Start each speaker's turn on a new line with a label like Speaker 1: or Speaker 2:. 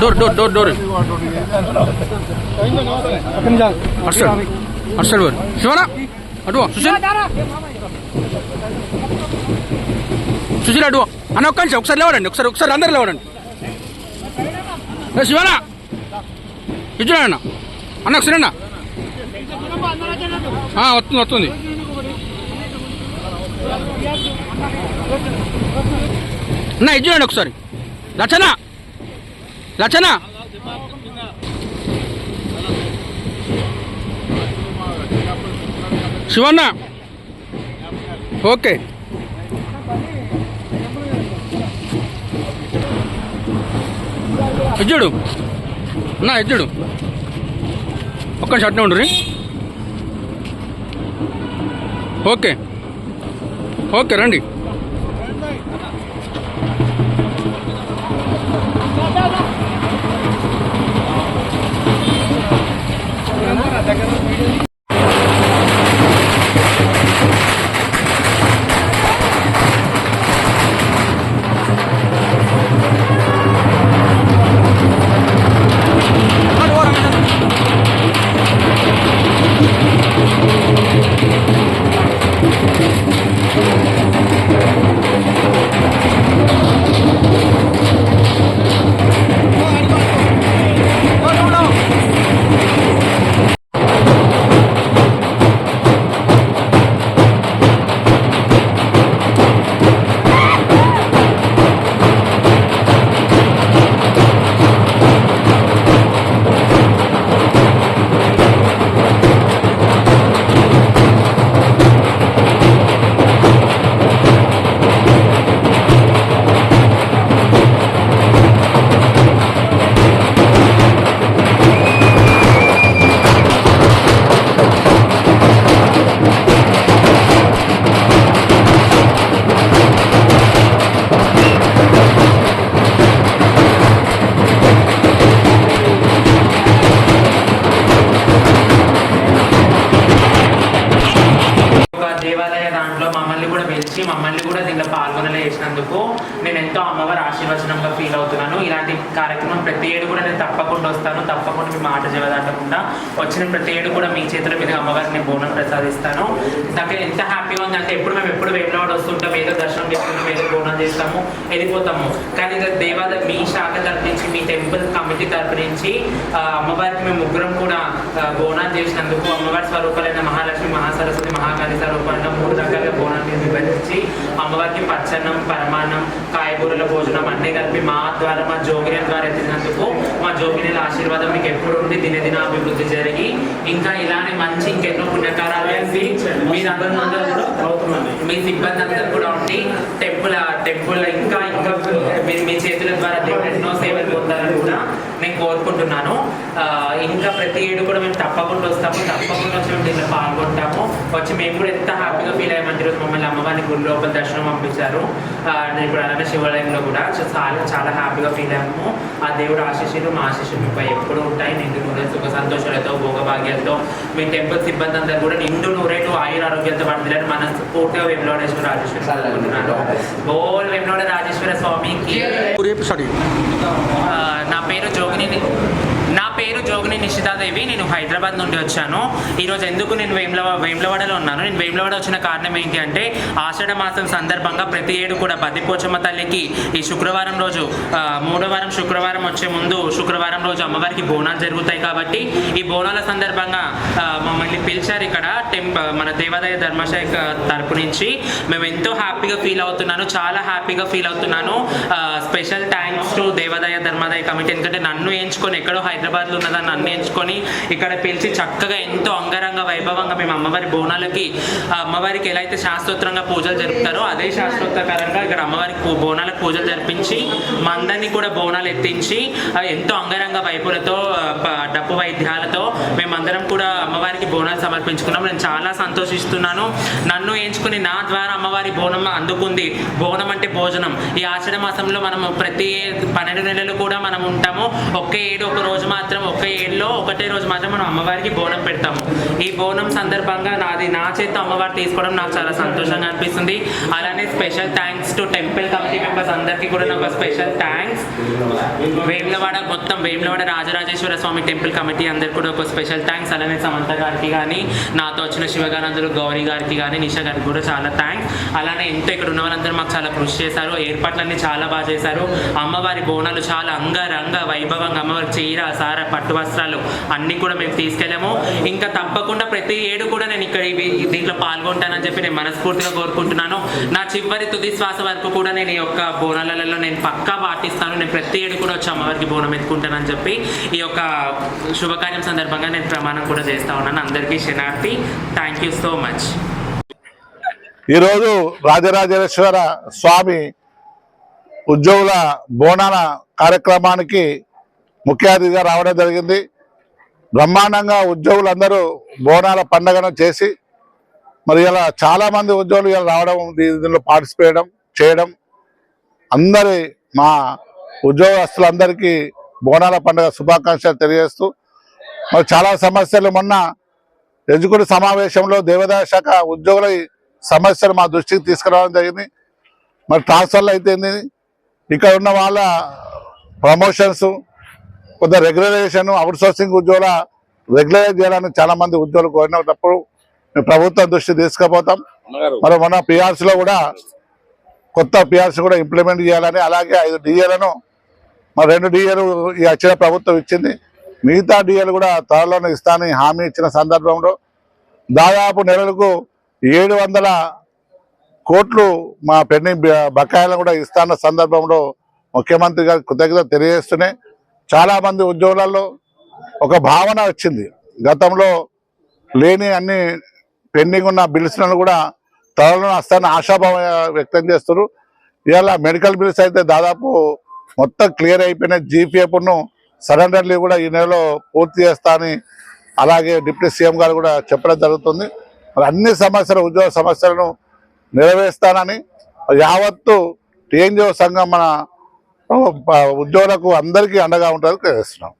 Speaker 1: Door door door door అటు side అటు side పోరు శివనా అటు సుశీల్ సుశీల్ అటు అన్న ఒక్క నుంచి ఒకసారి లేవడండి ఒకసారి ఒకసారి అందరు లేవడండి శివనా ఇచ్చునా అన్న. అన్న ఒకసారి అన్న. వస్తుంది వస్తుంది. అన్న ఇది ఒకసారి. లచ్చన లచ్చన శివన్న ఓకే. ఇజ్జుడు. నా ఇజ్జుడు. ఒక్క షట్నే ఉండు ఓకే. ఓకే రండి.
Speaker 2: ఒక ఎంతో అమ్మవారి ఆశీర్వచనంగా ఫీల్ అవుతున్నాను. ఇలాంటి కార్యక్రమం ప్రతి ఏడు కూడా నేను తప్పకుండా వస్తాను. తప్పకుండా మీ మాట జవదాటకుండా వచ్చిన ప్రతి ఏడు కూడా మీ చేతుల మీద అమ్మవారిని బోనం ప్రసాదిస్తాను. నాకు ఎంత హ్యాపీగా ఉంది అంటే ఎప్పుడు మేము ఎప్పుడు వేమలవాడ వస్తుంటాం. ఏదో దర్శనం చేసుకుంటాం ఏదో బోనం చేస్తాము వెళ్ళిపోతాము. కానీ ఇది మీ శాఖ తరపు నుంచి మీ టెంపుల్ కమిటీ తరపు నుంచి అమ్మవారికి మేము ముగ్గురం కూడా బోనాలు చేసినందుకు అమ్మవారి స్వరూపాలైన మహాలక్ష్మి మహాసరస్వతి మహాకాళి స్వరూపాలైన మూడు రకాల బోనాలు విభజించి అమ్మవారికి పచ్చన్నం పరమాన్నం కాయగూరల భోజనం అన్నీ కలిపి మా ద్వారా మా జోగిని ద్వారా ఎత్తినందుకు మా జోగినిల ఆశీర్వాదం మీకు ఎప్పుడు ఉండి దినదిన అభివృద్ధి జరిగి ఇంకా ఇలానే మంచి ఇంకెన్నో పుణ్యకారాలు చేసి మీరందరూ కూడా మీ సిబ్బంది అందరూ కూడా ఉండి టెంపుల్ టెంపుల్ ఇంకా ఇంకా మీ మీ చేతుల ద్వారా దేవుడు ఎన్నో సేవలు పొందాలని కూడా నేను కోరుకుంటున్నాను. ఇంకా ప్రతి ఏడు కూడా మేము తప్పకుండా వస్తాము. తప్పకుండా వచ్చి మేము దీంట్లో పాల్గొంటాము. వచ్చి మేము కూడా ఎంత హ్యాపీ ఈరోజు మమ్మల్ని అమ్మవారిని గుడి లోపల దర్శనం పంపించారు. నేను ఇప్పుడు అలానే శివాలయంలో కూడా సో చాలా చాలా హ్యాపీగా ఫీల్ అయ్యాము. ఆ దేవుడు ఆశీస్సులు మా ఆశీస్సులు మీపై ఎప్పుడు ఉంటాయి. నిండు నూరే సుఖ సంతోషాలతో భోగభాగ్యాలతో మీ టెంపుల్ సిబ్బంది అందరూ కూడా నిండు నూరేటు ఆయుర ఆరోగ్యంతో పడుతుందని మన పూర్తిగా వెంలోడేశ్వర రాజేశ్వర అనుకుంటున్నాను. బోల్ వెంలోడ రాజేశ్వర స్వామికి నా పేరు జోగిని పేరు జోగిని నిషితాదేవి. నేను హైదరాబాద్ నుండి వచ్చాను. ఈరోజు ఎందుకు నేను వేములవ వేములవాడలో ఉన్నాను? నేను వేములవాడ వచ్చిన కారణం ఏంటి అంటే ఆషాఢ మాసం సందర్భంగా ప్రతి ఏడు కూడా బద్దిపోచమ్మ తల్లికి ఈ శుక్రవారం రోజు మూడో వారం శుక్రవారం వచ్చే ముందు శుక్రవారం రోజు అమ్మవారికి బోనాలు జరుగుతాయి కాబట్టి ఈ బోనాల సందర్భంగా మమ్మల్ని పిలిచారు ఇక్కడ టెంప్ మన దేవాదాయ ధర్మశాఖ తరపు నుంచి. మేము ఎంతో హ్యాపీగా ఫీల్ అవుతున్నాను చాలా హ్యాపీగా ఫీల్ అవుతున్నాను. స్పెషల్ థ్యాంక్స్ టు దేవాదాయ ధర్మాదాయ కమిటీ. ఎందుకంటే నన్ను ఎంచుకొని ఎక్కడో హైదరాబాద్లో ఉన్నదాన్ని నన్ను ఎంచుకొని ఇక్కడ పిలిచి చక్కగా ఎంతో అంగరంగ వైభవంగా మేము అమ్మవారి బోనాలకి అమ్మవారికి ఎలా అయితే శాస్త్రోత్తరంగా పూజలు జరుపుతారో అదే శాస్త్రోత్తరంగా ఇక్కడ అమ్మవారికి బోనాలకు పూజలు జరిపించి మందని కూడా బోనాలు ఎత్తించి ఎంతో అంగరంగ వైపులతో డప్పు వైద్యాలతో మేమందరం కూడా అమ్మవారికి బోనాలు సమర్పించుకున్నాం నేను చాలా సంతోషిస్తున్నాను. నన్ను ఎంచుకుని నా ద్వారా అమ్మవారి బోనం అందుకుంది. బోనం అంటే భోజనం. ఈ ఆషాఢ మాసంలో మనం ప్రతి పన్నెండు నెలలు కూడా మనం ఉంటాము. ఒకే ఏడు ఒక రోజు మాత్రం ఒక ఏడులో ఒకటే రోజు మాత్రం మనం అమ్మవారికి బోనం పెడతాము. ఈ బోనం సందర్భంగా నాది నా చేత అమ్మవారు తీసుకోవడం నాకు చాలా సంతోషంగా అనిపిస్తుంది. అలానే special thanks to temple committee members అందరికీ కూడా నాకు స్పెషల్ థ్యాంక్స్. వేములవాడ మొత్తం వేములవాడ రాజరాజేశ్వర స్వామి టెంపుల్ కమిటీ అందరికి కూడా ఒక స్పెషల్ థ్యాంక్స్. అలానే సమంత గారికి కానీ నాతో వచ్చిన శివగానందులు గౌరీ గారికి కానీ నిషా గారికి కూడా చాలా థ్యాంక్స్. అలానే ఎంతో ఇక్కడ ఉన్న వాళ్ళందరూ మాకు చాలా కృషి చేశారు. ఏర్పాట్లన్నీ చాలా బాగా చేశారు. అమ్మవారి బోనాలు చాలా అంగరంగ వైభవంగా అమ్మవారి చీర సార పట్టు వస్త్రాలు అన్నీ కూడా మేము తీసుకెళ్ళాము. ఇంకా తప్పకుండా ప్రతి ఏడు కూడా నేను ఇక్కడ దీంట్లో పాల్గొంటానని చెప్పి నేను మనస్ఫూర్తిగా కోరుకుంటున్నాను. నా చివరి తుది శ్వాస వరకు కూడా నేను ఈ యొక్క బోనాలలో నేను పక్కా పాటిస్తాను. నేను ప్రతి ఏడు కూడా వచ్చి అమ్మవారికి బోనం ఎత్తుకుంటానని చెప్పి ఈ యొక్క శుభకార్యం సందర్భంగా నేను ప్రమాణం కూడా చేస్తా ఉన్నాను. అందరికీ శనార్థి థ్యాంక్ యూ సో మచ్
Speaker 3: ఈరోజు రాజరాజేశ్వర స్వామి ఉద్యోగుల బోనాల కార్యక్రమానికి ముఖ్య అతిథిగా రావడం జరిగింది. బ్రహ్మాండంగా ఉద్యోగులందరూ బోనాల పండుగను చేసి మరి ఇలా చాలా మంది ఉద్యోగులు ఇలా రావడం దీనిలో పార్టిసిపేట్ చేయడం. అందరి మా ఉద్యోగస్తులందరికీ బోనాల పండుగ శుభాకాంక్షలు తెలియజేస్తూ మరి చాలా సమస్యలు మొన్న ఎగ్జిక్యూటివ్ సమావేశంలో దేవాదాయ శాఖ ఉద్యోగుల సమస్యలు మా దృష్టికి తీసుకురావడం జరిగింది. మరి ట్రాన్స్ఫర్లు అయితేంది ఇక్కడ ఉన్న వాళ్ళ ప్రమోషన్స్ కొంత రెగ్యులరైజేషన్ అవుట్ సోర్సింగ్ ఉద్యోగుల రెగ్యులరైజ్ చేయాలని చాలా మంది ఉద్యోగులు కోరినప్పుడు మేము ప్రభుత్వం దృష్టి తీసుకుపోతాం. మరి మొన్న PRC లో కూడా కొత్త పిఆర్సీ కూడా ఇంప్లిమెంట్ చేయాలని అలాగే ఐదు డిఏలను మరి రెండు డిఏలు ఈ వచ్చిన ప్రభుత్వం ఇచ్చింది. మిగతా డిఏలు కూడా త్వరలోనే ఇస్తానని హామీ ఇచ్చిన సందర్భంలో దాదాపు నెలలకు ఏడు వందల కోట్లు మా పెండింగ్ బకాయిలను కూడా ఇస్తాన్న సందర్భంలో ముఖ్యమంత్రి గారికి కృతజ్ఞత తెలియజేస్తూనే చాలా మంది ఉద్యోగులలో ఒక భావన వచ్చింది. గతంలో లేని అన్ని పెండింగ్ ఉన్న బిల్స్లను కూడా త్వరలో వస్తాయని ఆశాభావం వ్యక్తం చేస్తారు ఇవాళ మెడికల్ బిల్స్ అయితే దాదాపు మొత్తం క్లియర్ అయిపోయినాయి. జీపీఎఫ్ను సరెండర్లీ కూడా ఈ నెలలో పూర్తి చేస్తా అని అలాగే డిప్యూటీ సీఎం గారు కూడా చెప్పడం జరుగుతుంది. మరి అన్ని సమస్యలు ఉద్యోగ సమస్యలను నెరవేరుస్తానని యావత్తు టీఎన్జిఓ సంఘం మన ఉద్యోగులకు అందరికీ అండగా ఉంటారు చేస్తున్నాం.